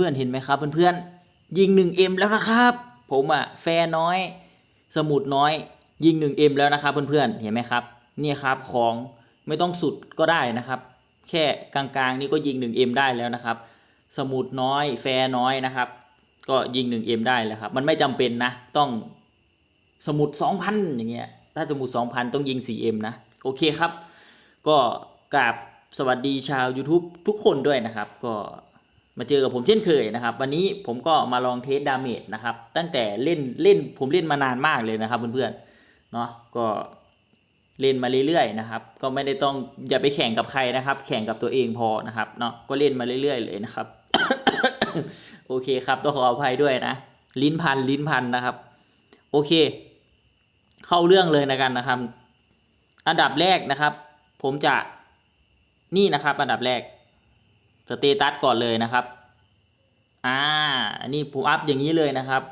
พื่อนๆเห็นไหมครับ เพื่อนๆยิง 1M แล้วนะครับ ผมอะแฟร์น้อย สมุดน้อย ยิง 1M แล้วนะครับ เพื่อนๆเห็นไหมครับเนี่ยครับของไม่ต้องสุดก็ได้นะครับ แค่กลางๆนี่ก็ยิง 1M ได้แล้วนะครับ สมุดน้อย แฟร์น้อยนะครับ ก็ยิง 1M ได้แล้วครับ มันไม่จำเป็นนะ ต้องสมุด 2,000 อย่างเงี้ยถ้าสมุด 2,000 ต้องยิง 4M นะ โอเคครับ ก็กราบสวัสดีชาว YouTube ทุกคนด้วยนะครับ ก็ มาเจอกับผมเช่นเคยนะครับ วันนี้ผมก็มาลองเทสดาเมจนะครับ ตั้งแต่เล่นเล่นผมเล่นมานานมากเลยนะครับเพื่อนๆเนาะก็เล่นมาเรื่อยๆนะครับ ก็ไม่ได้ต้องอย่าไปแข่งกับใครนะครับ แข่งกับตัวเองพอนะครับเนาะก็เล่นมาเรื่อยๆเลยนะครับ โอเคครับต้องขออภัยด้วยนะ ลิ้นพันลิ้นพันนะครับ โอเค เข้าเรื่องเลยนะกันนะครับ อันดับแรกนะครับ ผมจะนี่นะครับ อันดับแรก สเตตัสก่อนเลยนะครับ อ่า อันนี้ผมอัพอย่างนี้เลยนะครับ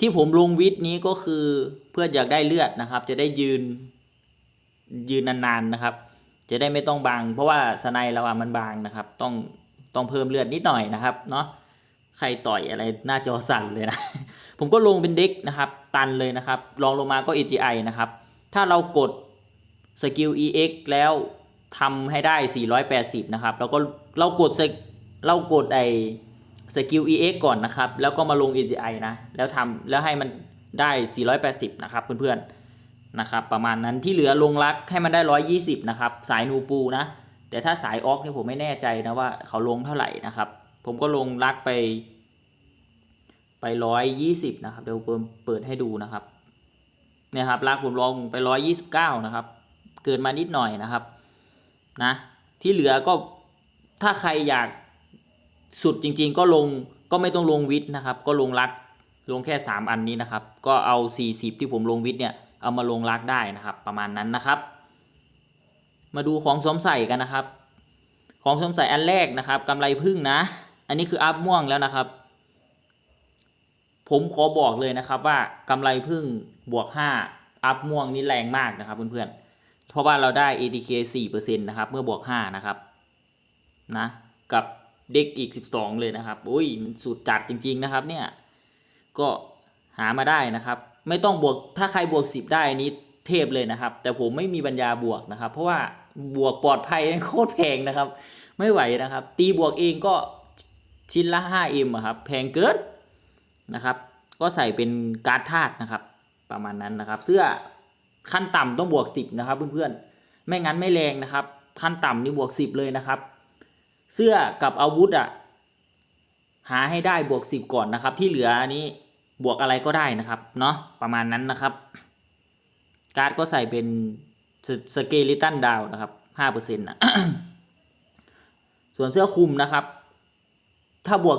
ที่ผมลงวิดนี้ก็คือเพื่ออยากได้เลือดนะครับ จะได้ยืนยืนนานๆนะครับ จะได้ไม่ต้องบาง เพราะว่าสไนเราอะมันบางนะครับ ต้องต้องเพิ่มเลือดนิดหน่อยนะครับ เนาะใครต่อยอะไรหน้าจอสั่นเลยนะ ผมก็ลงเป็นเด็กนะครับ ตันเลยนะครับรองลงมาก็ AGI นะครับ ถ้าเรากดสกิล EX แล้ว ทำให้ได้ 480 นะครับ แล้วก็เรากดเรากดไอสกิล EX ก่อนนะครับ แล้วก็มาลง AGI นะ แล้วทำแล้วให้มันได้ 480 นะครับเพื่อนๆ นะครับ ประมาณนั้นที่เหลือลงรักให้มันได้ 120 นะครับ สายนูปูนะ แต่ถ้าสายออกนี่ผมไม่แน่ใจนะว่าเขาลงเท่าไหร่นะครับ ผมก็ลงรักไป ไปร้อยยี่สิบนะครับ เดี๋ยวเปิดให้ดูนะครับ เนี่ยครับรักผมลงไปร้อยยี่สิบเก้านะครับ เกินมานิดหน่อยนะครับ นะที่เหลือก็ถ้าใครอยากสุดจริงๆ ก็ลงก็ไม่ต้องลงวิทย์นะครับ ก็ลงรักลงแค่สามอันนี้นะครับ ก็เอาสี่สิบที่ผมลงวิทย์เนี่ยเอามาลงรักได้นะครับ ประมาณนั้นนะครับ มาดูของสวมใส่กันนะครับ ของสวมใส่อันแรกนะครับกำไรพึ่งนะ อันนี้คืออัพม่วงแล้วนะครับ ผมขอบอกเลยนะครับว่ากำไรพึ่งบวก 5 อัพม่วงนี่แรงมากนะครับเพื่อนๆ เพราะว่าเราได้ ATK 4%นะครับ เมื่อบวก 5 นะครับ นะ กับเด็กอีก 12 เลยนะครับ อุ้ย มันสุดจัดจริง ๆ นะครับ เนี่ย ก็หามาได้นะครับ ไม่ต้องบวก ถ้าใครบวก 10 ได้นนี้เทพเลยนะครับ แต่ผมไม่มีปัญญาบวกนะครับ เพราะว่าบวกปลอดภัยโคตรแพงนะครับ ไม่ไหวนะครับ ตีบวกเองก็ชิ้นละ 5M อะครับ แพงเกินนะครับ ก็ใส่เป็นการ์ดธาตุนะครับ ประมาณนั้นนะครับ เสื้อ ขั้นต่ำต้องบวก 10 นะครับเพื่อนๆ ไม่งั้นไม่แรงนะครับ ขั้นต่ำนี่บวก 10 เลยนะครับ เสื้อกับอาวุธอะหาให้ได้บวก 10 ก่อนนะครับ ที่เหลืออันนี้บวกอะไรก็ได้นะครับเนาะประมาณนั้นนะครับ การ์ดก็ใส่เป็นสเกลิตันดาวนะครับ5%นะส่วนเสื้อคลุมนะครับ ถ้าบวก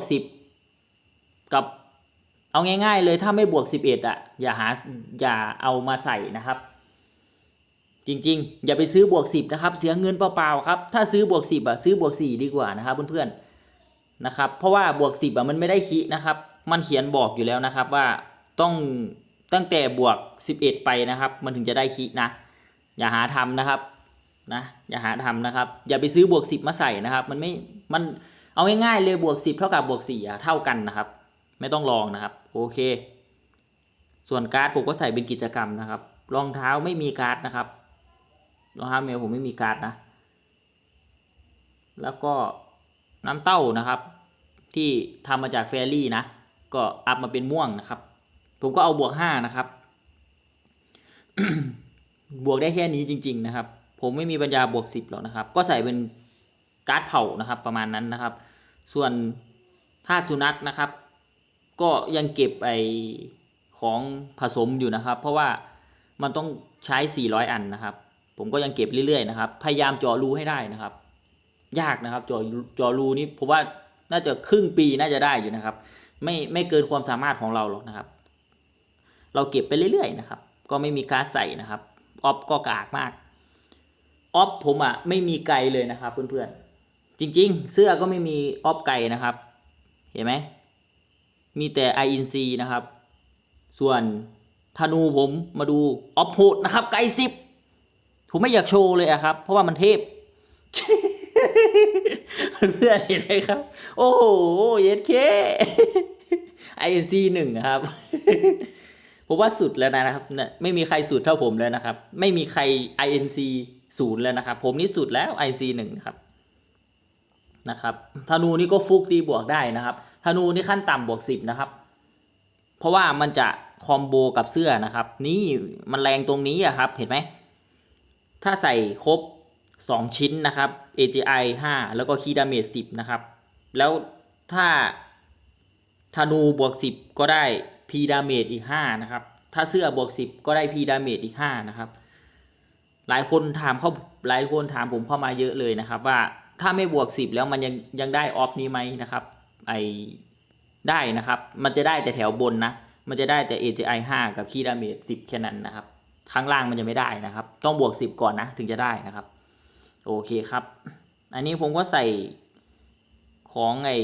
10กับเอาง่าย ๆ เลยถ้าไม่บวก11อะอย่าหาอย่าเอามาใส่นะครับ จริงๆ อย่าไปซื้อบวก 10 นะครับ เสียเงินเปล่าๆครับ ถ้าซื้อบวก 10อะซื้อบวก 4 ดีกว่านะครับเพื่อนๆนะครับ เพราะว่าบวก 10อะมันไม่ได้คีนะครับ มันเขียนบอกอยู่แล้วนะครับว่าต้องตั้งแต่บวก 11 ไปนะครับ มันถึงจะได้คีนะ อย่าหาทำนะครับนะอย่าหาทำนะครับ อย่าไปซื้อบวก 10 มาใส่นะครับ มันไม่มันเอาง่ายๆเลยบวก 10 เท่ากับบวก4อะเท่ากันนะครับ ไม่ต้องลองนะครับโอเค ส่วนการ์ดผมก็ใส่เป็นกิจกรรมนะครับรองเท้าไม่มีการ์ดนะครับ รองเท้าเมลผมไม่มีการ์ดนะ แล้วก็น้ำเต้านะครับ ที่ทำมาจากแฟรี่นะ ก็อัพมาเป็นม่วงนะครับ ผมก็เอาบวกห้านะครับ บวกได้แค่นี้จริง ๆ นะครับ ผมไม่มีปัญญาบวกสิบหรอกนะครับ ก็ใส่เป็นการ์ดเผานะครับประมาณนั้นนะครับ ส่วนธาตุสุนัขนะครับ ก็ยังเก็บไอของผสมอยู่นะครับ เพราะว่ามันต้องใช้ 400 อันนะครับ ผมก็ยังเก็บเรื่อยๆนะครับ พยายามจาะรูให้ได้นะครับ ยากนะครับจาะเจาะรูนี้ผมว่าน่าจะครึ่งปีน่าจะได้อยู่นะครับ ไม่ไม่เกินความสามารถของเราหรอกนะครับ เราเก็บไปเรื่อยๆนะครับ ก็ไม่มีการใส่นะครับออฟก็กากมากออฟผมอะไม่มีไกลเลยนะครับเพื่อนๆจริง ๆ เสื้อก็ไม่มีออฟไกลนะครับ เห็นไหมมีแต่ INC นะครับ ส่วนธนูผมมาดูออฟโหดนะครับ ไกลสิบ ผมไม่อยากโชว์เลยอะครับ เพราะว่ามันเทพเพื่อนเห็นไหมครับ โอ้โหเย็ดเค INC หนึ่งครับผมว่าสุดแล้วนะครับเนี่ยไม่มีใครสุดเท่าผมแล้วนะครับ ไม่มีใคร INC ศูนย์แล้วนะครับ ผมนี่สุดแล้ว INC หนึ่งครับนะครับธนูนี่ก็ฟุกตีบวกได้นะครับธนูนี่ขั้นต่ำบวกสิบนะครับ เพราะว่ามันจะคอมโบกับเสื้อนะครับ นี่มันแรงตรงนี้อะครับ เห็นไหม ถ้าใส่ครบ 2 ชิ้นนะครับ AGI 5 แล้วก็คีดาเมจ10 นะครับ แล้วถ้าธนูบวก 10 ก็ได้ P ดาเมจอีก 5 นะครับ ถ้าเสื้อบวก 10 ก็ได้ P ดาเมจอีก 5 นะครับ หลายคนถามเข้าหลายคนถามผมเข้ามาเยอะเลยนะครับว่าถ้าไม่บวก 10 แล้วมันยังยังได้ออฟนี้ไหมนะครับไอได้นะครับ มันจะได้แต่แถวบนนะ มันจะได้แต่ AGI 5 กับคีดาเมจ10 แค่นั้นนะครับ ข้างล่างมันจะไม่ได้นะครับ ต้องบวก 10 ก่อนนะถึงจะได้นะครับ โอเคครับ อันนี้ผมก็ใส่ของไอ้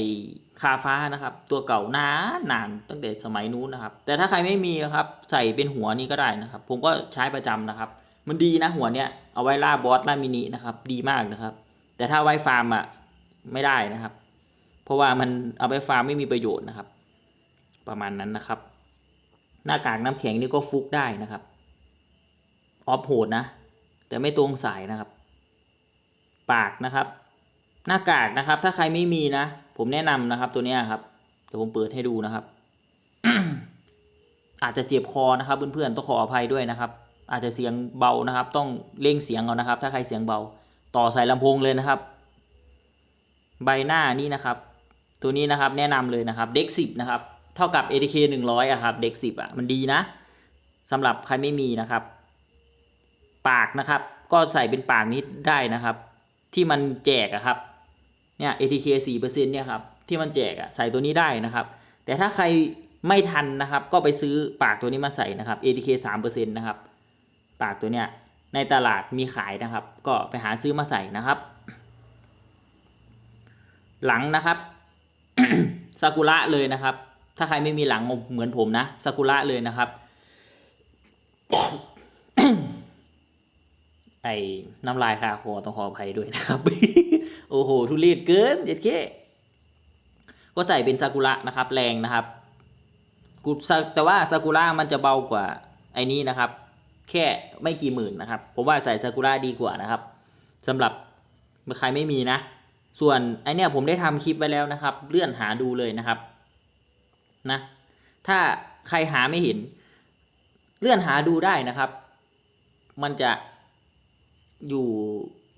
คาฟ้านะครับ ตัวเก่านานนานตั้งแต่สมัยนู้นนะครับ แต่ถ้าใครไม่มีนะครับ ใส่เป็นหัวนี้ก็ได้นะครับ ผมก็ใช้ประจำนะครับ มันดีนะหัวเนี้ยเอาไว้ล่าบอสล่ามินินะครับ ดีมากนะครับ แต่ถ้าไว้ฟาร์มอะไม่ได้นะครับ เพราะว่ามันเอาไปฟาร์มไม่มีประโยชน์นะครับ ประมาณนั้นนะครับ หน้ากากน้ำแข็งนี่ก็ฟุกได้นะครับ ออฟโหดนะ แต่ไม่ตรงสายนะครับ ปากนะครับ หน้ากากนะครับ ถ้าใครไม่มีนะ ผมแนะนำนะครับ ตัวนี้ครับเดี๋ยวผมเปิดให้ดูนะครับ อาจจะเจ็บคอนะครับเพื่อนๆต้องขออภัยด้วยนะครับ อาจจะเสียงเบานะครับ ต้องเร่งเสียงเอานะครับ ถ้าใครเสียงเบา ต่อใส่ลำโพงเลยนะครับ ใบหน้านี่นะครับ ตัวนี้นะครับแนะนำเลยนะครับเด็กสิบนะครับ เท่ากับ ATK 100อะครับเด็กสิบอะมันดีนะสำหรับใครไม่มีนะครับ ปากนะครับ ก็ใส่เป็นปากนี้ได้นะครับ ที่มันแจกอะครับเนี่ย ATK 4%เนี่ยครับที่มันแจกอะใส่ตัวนี้ได้นะครับ แต่ถ้าใครไม่ทันนะครับ ก็ไปซื้อปากตัวนี้มาใส่นะครับ ATK 3%นะครับ ปากตัวเนี้ยในตลาดมีขายนะครับ ก็ไปหาซื้อมาใส่นะครับ หลังนะครับซากุระเลยนะครับ ถ้าใครไม่มีหลังเหมือนผมนะซากุระเลยนะครับ ไอ้น้ำลายคาคอต้องขออภัยด้วยนะครับ โอ้โห ทุเรศเกินเด็ดเก้ก็ใส่เป็นซากุระนะครับ แรงนะครับกูแต่ว่าซากุระมันจะเบากว่าไอ้นี้นะครับ แค่ไม่กี่หมื่นนะครับผมว่าใส่ซากุระดีกว่านะครับสำหรับใครไม่มีนะ ส่วนไอเนี้ยผมได้ทำคลิปไว้แล้วนะครับ เลื่อนหาดูเลยนะครับนะถ้าใครหาไม่เห็น เลื่อนหาดูได้นะครับ มันจะ อยู่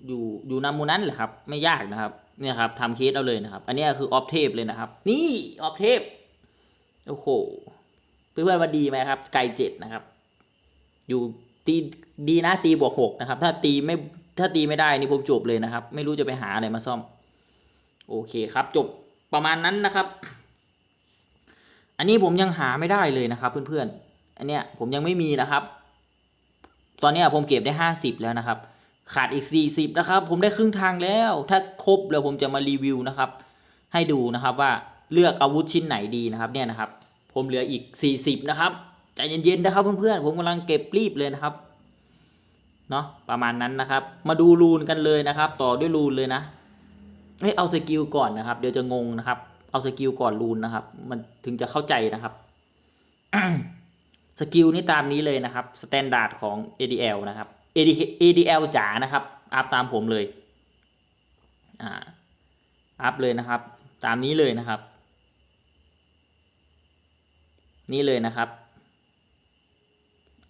อยู่อยู่นำมูนั้นแหละครับ ไม่ยากนะครับ เนี่ยครับทำเคสเอาเลยนะครับ อันนี้คือออฟเทปเลยนะครับ นี่ออฟเทปโอ้โหเพื่อนๆว่าดีไหมครับ ไกลเจ็ดนะครับ อยู่ตีดีนะตีบวกหกนะครับ ถ้าตีไม่ถ้าตีไม่ได้นี่ผมจบเลยนะครับ ไม่รู้จะไปหาอะไรมาซ่อม โอเคครับ จบประมาณนั้นนะครับ อันนี้ผมยังหาไม่ได้เลยนะครับเพื่อนๆอันเนี้ยผมยังไม่มีนะครับ ตอนนี้ผมเก็บได้ห้าสิบแล้วนะครับ ขาดอีกสี่สิบนะครับ ผมได้ครึ่งทางแล้ว ถ้าครบแล้วผมจะมารีวิวนะครับ ให้ดูนะครับว่าเลือกอาวุธชิ้นไหนดีนะครับเนี่ยนะครับ ผมเหลืออีกสี่สิบนะครับใจเย็นๆนะครับเพื่อนๆผมกำลังเก็บรีบเลยนะครับเนาะประมาณนั้นนะครับ มาดูรูนกันเลยนะครับ ต่อด้วยรูนเลยนะเฮ้ยเอาสกิลก่อนนะครับ เดี๋ยวจะงงนะครับ เอาสกิลก่อนรูนนะครับ มันถึงจะเข้าใจนะครับสกิลนี่ตามนี้เลยนะครับสแตนดาร์ดของ ADL นะครับ ADL จ๋านะครับ อัพตามผมเลย อ่า อัพเลยนะครับ ตามนี้เลยนะครับ นี่เลยนะครับ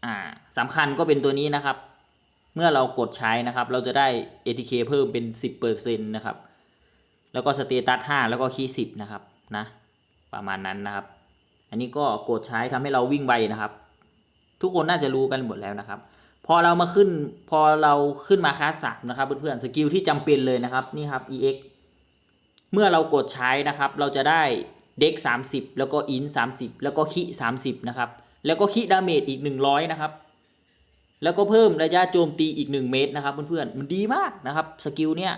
อ่าสำคัญก็เป็นตัวนี้นะครับ เมื่อเรากดใช้นะครับ เราจะได้ ATK เพิ่มเป็น 10%นะครับ แล้วก็สเตตัส5แล้วก็คีย์10 นะครับ นะ ประมาณนั้นนะครับ อันนี้ก็กดใช้ทำให้เราวิ่งไวนะครับ ทุกคนน่าจะรู้กันหมดแล้วนะครับ พอเรามาขึ้นพอเราขึ้นมาคลาสสามนะครับเพื่อนๆสกิลที่จำเป็นเลยนะครับนี่ครับ EX เมื่อเรากดใช้นะครับ เราจะได้เด็ก30 แล้วก็อิน30 แล้วก็คิ30 นะครับ แล้วก็คิดาเมจอีก 100 นะครับ แล้วก็เพิ่มระยะโจมตีอีก 1 เมตรนะครับเพื่อนๆมันดีมากนะครับสกิลเนี่ย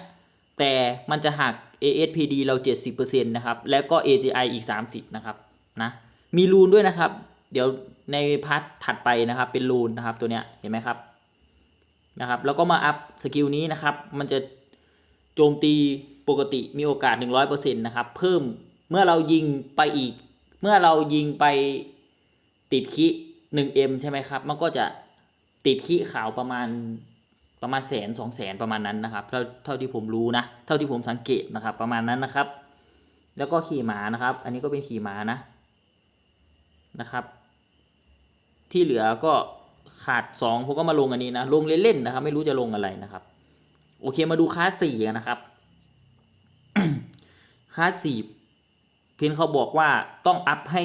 แต่มันจะหัก ASPD เรา 70%นะครับ แล้วก็ AGI อีก 30 นะครับนะมีรูนด้วยนะครับ เดี๋ยว ในพาร์ทถัดไปนะครับเป็นรูนนะครับตัวเนี้ยเห็นไหมครับนะครับ แล้วก็มาอัพสกิลนี้นะครับ มันจะโจมตีปกติมีโอกาส 100%นะครับ เพิ่มเมื่อเรายิงไปอีก เมื่อเรายิงไปติดคิ 1M ใช่ไหมครับ มันก็จะติดคิขาวประมาณประมาณแสนสองแสนประมาณนั้นนะครับ เท่าเท่าที่ผมรู้นะ เท่าที่ผมสังเกตนะครับ ประมาณนั้นนะครับ แล้วก็ขี่ม้านะครับ อันนี้ก็เป็นขี่มานะนะครับ ที่เหลือก็ขาดสองผมก็มาลงอันนี้นะ ลงเล่นๆนะครับ ไม่รู้จะลงอะไรนะครับ โอเคมาดูคลาสสี่นนะครับคลาสสี่เพียนเขาบอกว่าต้องอัพให้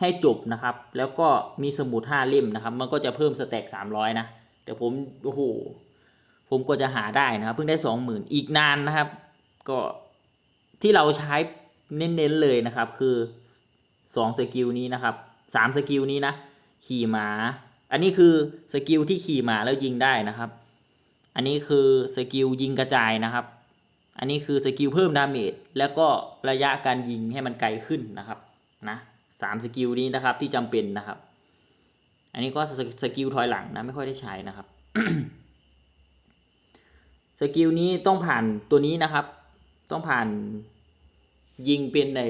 ให้จบนะครับ แล้วก็มีสมุดห้าเล่มนะครับ มันก็จะเพิ่มสแต็กสามร้อยนะ แต่ผมโอ้โหผมก็จะหาได้นะครับ เพิ่งได้สองหมื่นอีกนานนะครับ ก็ที่เราใช้เน้นๆเลยนะครับ คือสองสกิลนี้นะครับสามสกิลนี้นะ ขี่ม้าอันนี้คือสกิลที่ขี่ม้าแล้วยิงได้นะครับ อันนี้คือสกิลยิงกระจายนะครับ อันนี้คือสกิลเพิ่มดาเมจแล้วก็ระยะการยิงให้มันไกลขึ้นนะครับนะสามสกิลนี้นะครับที่จำเป็นนะครับ อันนี้ก็สสกิลถอยหลังนะไม่ค่อยได้ใช้นะครับสกิลนี้ต้องผ่านตัวนี้นะครับ ต้องผ่านยิงเป็นใน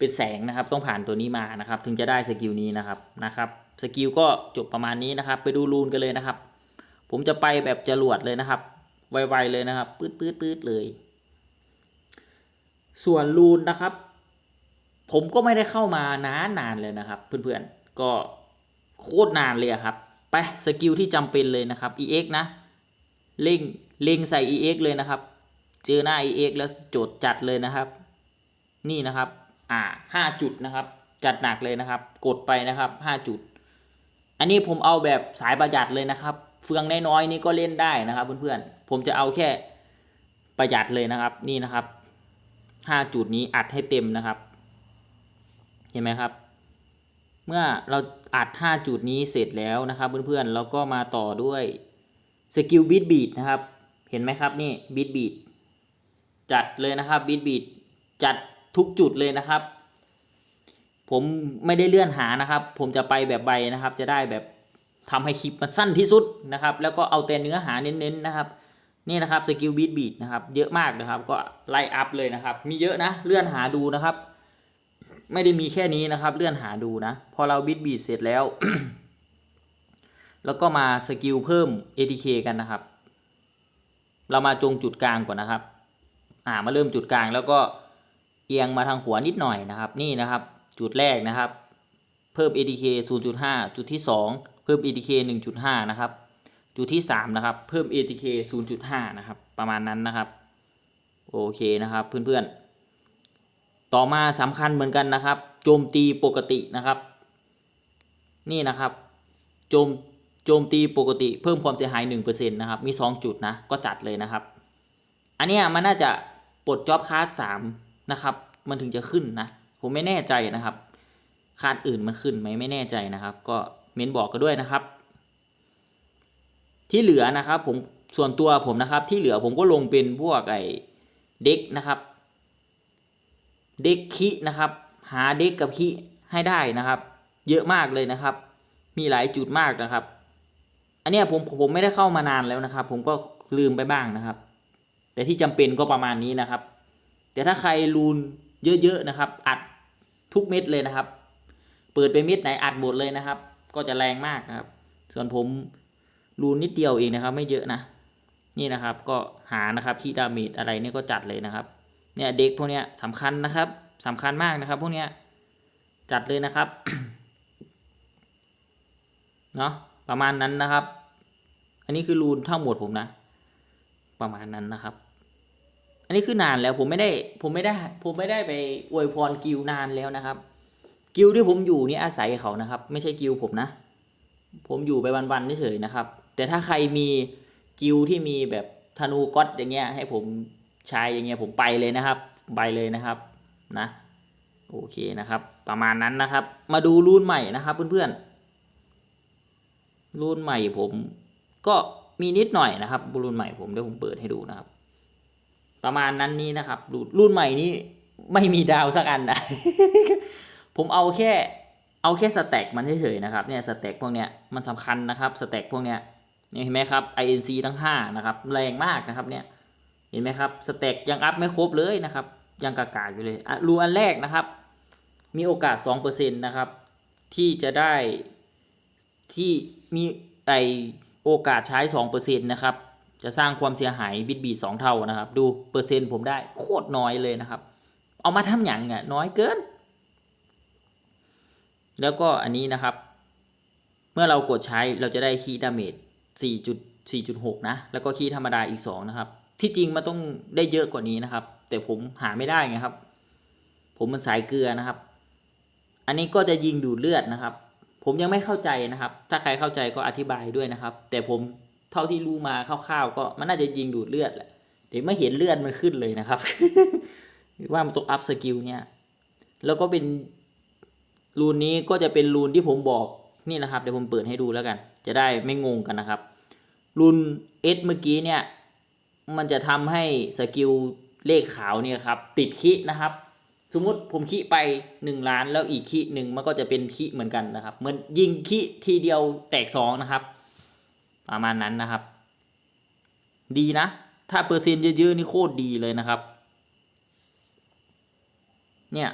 เป็นแสงนะครับ ต้องผ่านตัวนี้มานะครับ ถึงจะได้สกิลนี้นะครับนะครับสกิลก็จบประมาณนี้นะครับ ไปดูรูนกันเลยนะครับ ผมจะไปแบบจรวดเลยนะครับ ไวๆเลยนะครับปื๊ดปื๊ดปื๊ดเลย ส่วนรูนนะครับ ผมก็ไม่ได้เข้ามานานนานเลยนะครับ เพื่อนๆก็โคตรนานเลยครับไปสกิลที่จำเป็นเลยนะครับ EX นะเล่งเล็งใส่ EX เลยนะครับ เจอหน้า EX แล้วโจดจัดเลยนะครับ นี่นะครับ อ่าห้าจุดนะครับ จัดหนักเลยนะครับ กดไปนะครับห้าจุด อันนี้ผมเอาแบบสายประหยัดเลยนะครับ เฟืองน้อยๆนี่ก็เล่นได้นะครับเพื่อนๆผมจะเอาแค่ประหยัดเลยนะครับ นี่นะครับห้าจุดนี้อัดให้เต็มนะครับ เห็นไหมครับ เมื่อเราอัดห้าจุดนี้เสร็จแล้วนะครับ เพื่อนๆเราก็มาต่อด้วยสกิลบิดบีดนะครับ เห็นไหมครับนี่บิดบีดจัดเลยนะครับบิดบีดจัด ทุกจุดเลยนะครับ ผมไม่ได้เลื่อนหานะครับ ผมจะไปแบบใบนะครับ จะได้แบบทำให้คลิปมันสั้นที่สุดนะครับ แล้วก็เอาแต่เนื้อหาเน้นๆนะครับ นี่นะครับสกิลบีทบีทนะครับ เยอะมากนะครับ ก็ไล่อัพเลยนะครับ มีเยอะนะ เลื่อนหาดูนะครับ ไม่ได้มีแค่นี้นะครับ เลื่อนหาดูนะ พอเราบีทบีทเสร็จแล้ว แล้วก็มาสกิลเพิ่ม ATK กันนะครับ เรามาจงจุดกลางก่อนนะครับ อ่ามาเริ่มจุดกลางแล้วก็ เอียงมาทางขวานิดหน่อยนะครับนี่นะครับจุดแรกนะครับ เพิ่ม ATK 0.5 จุดที่ 2 เพิ่ม ATK 1.5 นะครับ จุดที่ 3 นะครับ เพิ่ม ATK 0.5 นะครับ ประมาณนั้นนะครับ โอเคนะครับเพื่อนๆ ต่อมาสำคัญเหมือนกันนะครับ โจมตีปกตินะครับ นี่นะครับโจมโจมตีปกติเพิ่มความเสียหาย 1%นะครับมี 2 จุดนะก็จัดเลยนะครับ อันนี้มันน่าจะปลดจ็อบคาสสาม นะครับ มันถึงจะขึ้นนะ ผมไม่แน่ใจนะครับ คาดอื่นมันขึ้นไหมไม่แน่ใจนะครับ ก็เม้นบอกกันด้วยนะครับ ที่เหลือนะครับ ผมส่วนตัวผมนะครับ ที่เหลือผมก็ลงเป็นพวกไอเด็กนะครับ เด็กคินะครับ หาเด็กกับคิให้ได้นะครับ เยอะมากเลยนะครับ มีหลายจุดมากนะครับ อันนี้ผมผมไม่ได้เข้ามานานแล้วนะครับ ผมก็ลืมไปบ้างนะครับ แต่ที่จำเป็นก็ประมาณนี้นะครับ แต่ถ้าใครรูนเยอะๆนะครับ อัดทุกเม็ดเลยนะครับ เปิดไปเม็ดไหนอัดหมดเลยนะครับ ก็จะแรงมากนะครับ ส่วนผมรูนนิดเดียวเองนะครับ ไม่เยอะนะนี่นะครับก็หานะครับที่ดาเมจอะไรเนี่ยก็จัดเลยนะครับ เนี่ยเด็กพวกเนี้ยสำคัญนะครับสำคัญมากนะครับ พวกเนี้ยจัดเลยนะครับเนาะประมาณนั้นนะครับ อันนี้คือรูนทั้งหมดผมนะ ประมาณนั้นนะครับ อันนี้คือนานแล้วผมไม่ได้ผมไม่ได้ผมไม่ได้ไปอวยพรกิวนานแล้วนะครับ กิวที่ผมอยู่นี่อาศัยเขานะครับ ไม่ใช่กิวผมนะ ผมอยู่ไปวันๆเฉยๆนะครับ แต่ถ้าใครมีกิวที่มีแบบธนูก๊อตอย่างเงี้ยให้ผมใช้อย่างเงี้ยผมไปเลยนะครับ ไปเลยนะครับนะโอเคนะครับ ประมาณนั้นนะครับ มาดูรุ่นใหม่นะครับเพื่อนๆรุ่นใหม่ผมก็มีนิดหน่อยนะครับรุ่นใหม่ผมเดี๋ยวผมเปิดให้ดูนะครับ ประมาณนั้นนี้นะครับรุ่นรุ่นใหม่นี้ไม่มีดาวสักอันนะผมเอาแค่เอาแค่สแต็กมันเฉยๆนะครับเนี่ยสแต็กพวกเนี้ยมันสำคัญนะครับสแต็กพวกเนี้ยเห็นไหมครับ INC ทั้ง5นะครับแรงมากนะครับเนี่ยเห็นไหมครับสเต็กยังอัพไม่ครบเลยนะครับ ยังกากาอยู่เลยอะรูอันแรกนะครับ มีโอกาส2%นะครับที่จะได้ที่มีไอโอกาสใช้2%นะครับ จะสร้างความเสียหายบิดบีสองเท่านะครับ ดูเปอร์เซ็นต์ผมได้โคตรน้อยเลยนะครับ เอามาทำหยังอะน้อยเกิน แล้วก็อันนี้นะครับ เมื่อเรากดใช้เราจะได้คีย์ดาเมจ4.4.6 นะ แล้วก็คีย์ธรรมดาอีก 2 นะครับ ที่จริงมันต้องได้เยอะกว่านี้นะครับ แต่ผมหาไม่ได้ไงครับ ผมมันสายเกลือนะครับ อันนี้ก็จะยิงดูดเลือดนะครับ ผมยังไม่เข้าใจนะครับ ถ้าใครเข้าใจก็อธิบายด้วยนะครับ แต่ผม เท่าที่รู้มาคร่าวๆก็มันน่าจะยิงดูดเลือดแหละเดี๋ยวไม่เห็นเลือดมันขึ้นเลยนะครับ ว่ามันต้องอัพสกิลเนี่ย แล้วก็เป็นรูนนี้ก็จะเป็นรูนที่ผมบอกนี่นะครับเดี๋ยวผมเปิดให้ดูแล้วกัน จะได้ไม่งงกันนะครับรูนเอสเมื่อกี้เนี่ย มันจะทำให้สกิลเลขขาวเนี่ยครับ ติดคินะครับ สมมุติผมคิไปหนึ่งล้านแล้วอีกคิหนึ่งมันก็จะเป็นคิเหมือนกันนะครับเหมือนยิงคิทีเดียวแตกสองนะครับ ประมาณนั้นนะครับ ดีนะ ถ้าเปอร์เซ็นต์เยอะๆนี่โคตรดีเลยนะครับ เนี่ย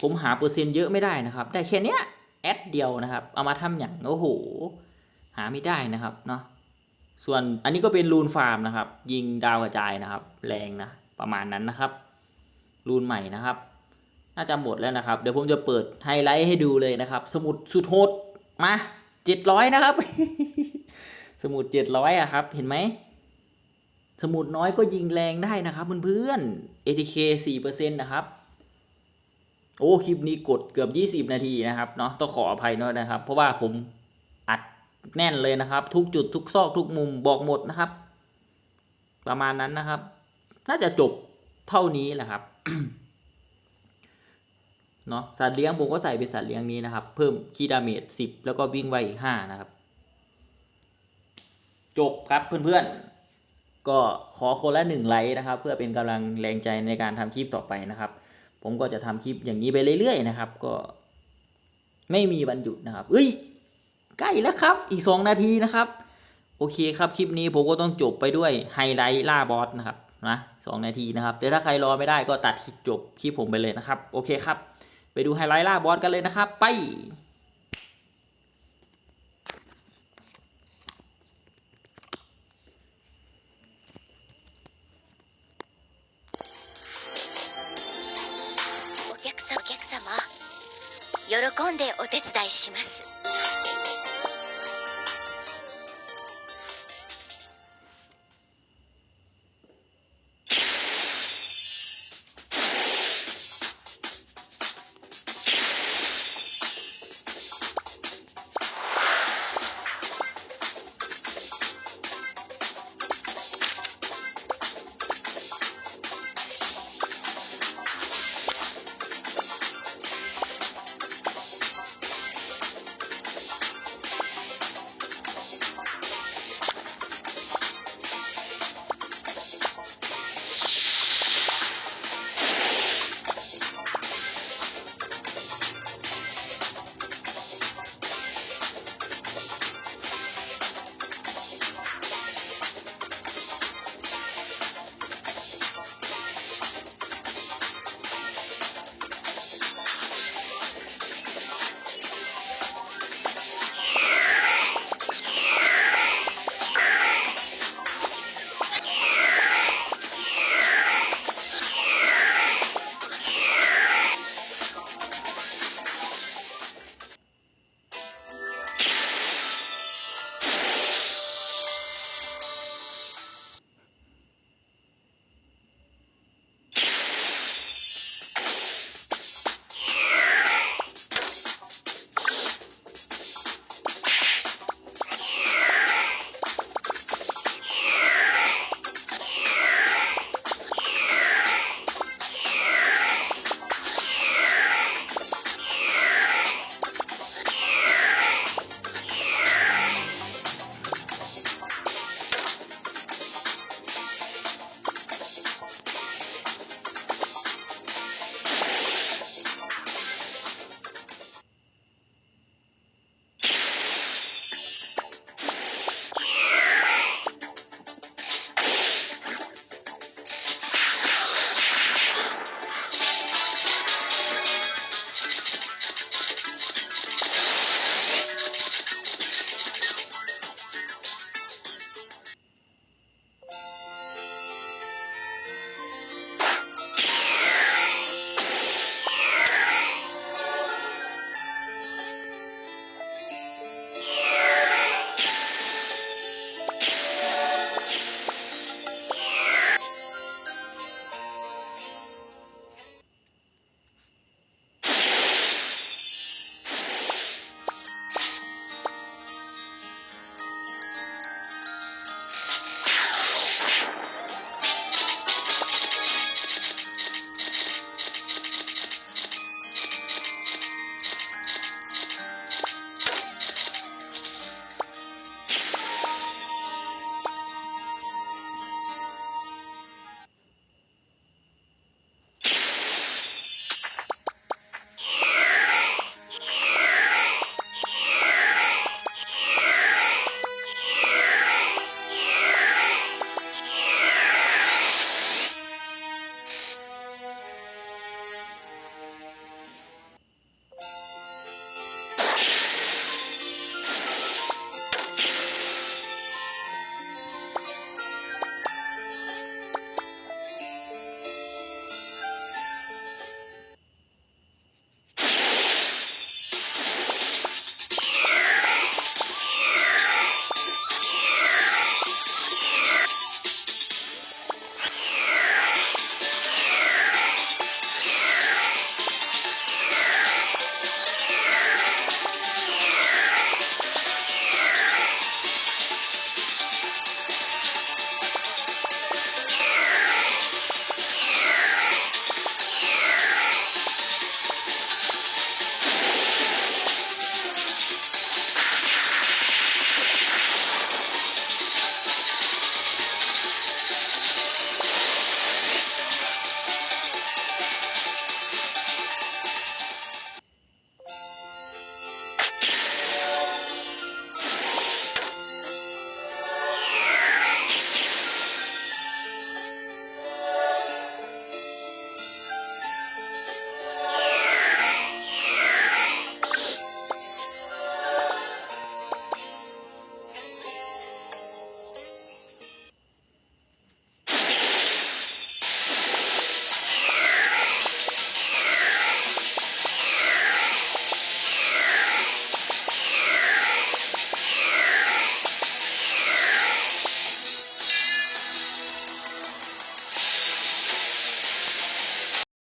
ผมหาเปอร์เซ็นต์เยอะไม่ได้นะครับ ได้แค่เนี้ยแอดเดียวนะครับ เอามาทำอย่างโอ้โห หาไม่ได้นะครับเนาะส่วนอันนี้ก็เป็นรูนฟาร์มนะครับ ยิงดาวกระจายนะครับ แรงนะประมาณนั้นนะครับ รูนใหม่นะครับ น่าจะหมดแล้วนะครับ เดี๋ยวผมจะเปิดไฮไลท์ให้ดูเลยนะครับ สมุดสุดโหดมาเจ็ดร้อยนะครับ สมุดเจ็ดร้อยอะครับ เห็นไหม สมุดน้อยก็ยิงแรงได้นะครับ เพื่อนๆ ATK 4%นะครับ โอ้คลิปนี้กดเกือบ 20 นาทีนะครับเนาะต้องขออภัยด้วยนะครับ เพราะว่าผมอัดแน่นเลยนะครับ ทุกจุดทุกซอกทุกมุมบอกหมดนะครับ ประมาณนั้นนะครับ น่าจะจบเท่านี้แหละครับเนาะสัตว์เลี้ยงผมก็ใส่เป็นสัตว์เลี้ยงนี้นะครับ เพิ่มคีย์ดาเมจ10 แล้วก็วิ่งไวอีก5นะครับ จบครับเพื่อนๆ ก็ขอคนละหนึ่งไลค์นะครับ เพื่อเป็นกำลังแรงใจในการทำคลิปต่อไปนะครับ ผมก็จะทำคลิปอย่างนี้ไปเรื่อยๆนะครับ ก็ ไม่มีวันหยุดนะครับ เอ้ยใกล้แล้วครับ อีกสองนาทีนะครับ โอเคครับคลิปนี้ผมก็ต้องจบไปด้วยไฮไลท์ล่าบอสนะครับนะสองนาทีนะครับ แต่ถ้าใครรอไม่ได้ก็ตัดจบคลิปผมไปเลยนะครับ โอเคครับ ไปดูไฮไลท์ล่าบอสกันเลยนะครับ ไป 喜んでお手伝いします。